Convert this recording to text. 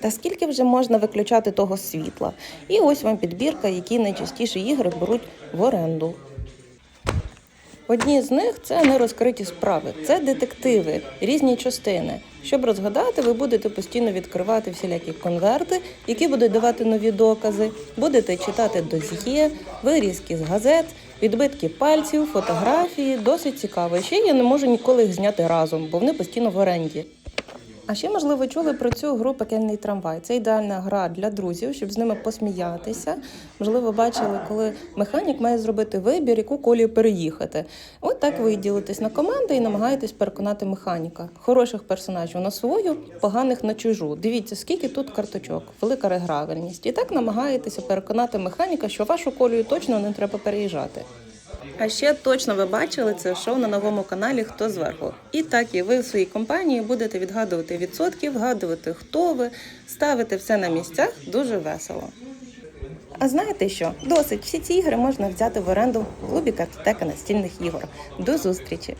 Та скільки вже можна виключати того світла? І ось вам підбірка, які найчастіше ігри беруть в оренду. Одні з них це нерозкриті справи, це детективи, різні частини. Щоб розгадати, ви будете постійно відкривати всілякі конверти, які будуть давати нові докази, будете читати досьє, вирізки з газет, відбитки пальців, фотографії. Досить цікаво. Ще я не можу ніколи їх зняти разом, бо вони постійно в оренді. А ще, можливо, чули про цю гру Пекельний трамвай. Це ідеальна гра для друзів, щоб з ними посміятися. Можливо, бачили, коли механік має зробити вибір, яку колію переїхати. От так ви ділитесь на команди і намагаєтесь переконати механіка. Хороших персонажів на свою, поганих на чужу. Дивіться, скільки тут карточок, велика регравельність. І так намагаєтеся переконати механіка, що вашу колію точно не треба переїжджати. А ще точно ви бачили це шоу на новому каналі Хто зверху. І так і ви в своїй компанії будете відгадувати відсотки, вгадувати, хто ви, ставити все на місцях дуже весело. А знаєте що? Досить всі ці ігри можна взяти в оренду в клубі картотека настільних ігор. До зустрічі!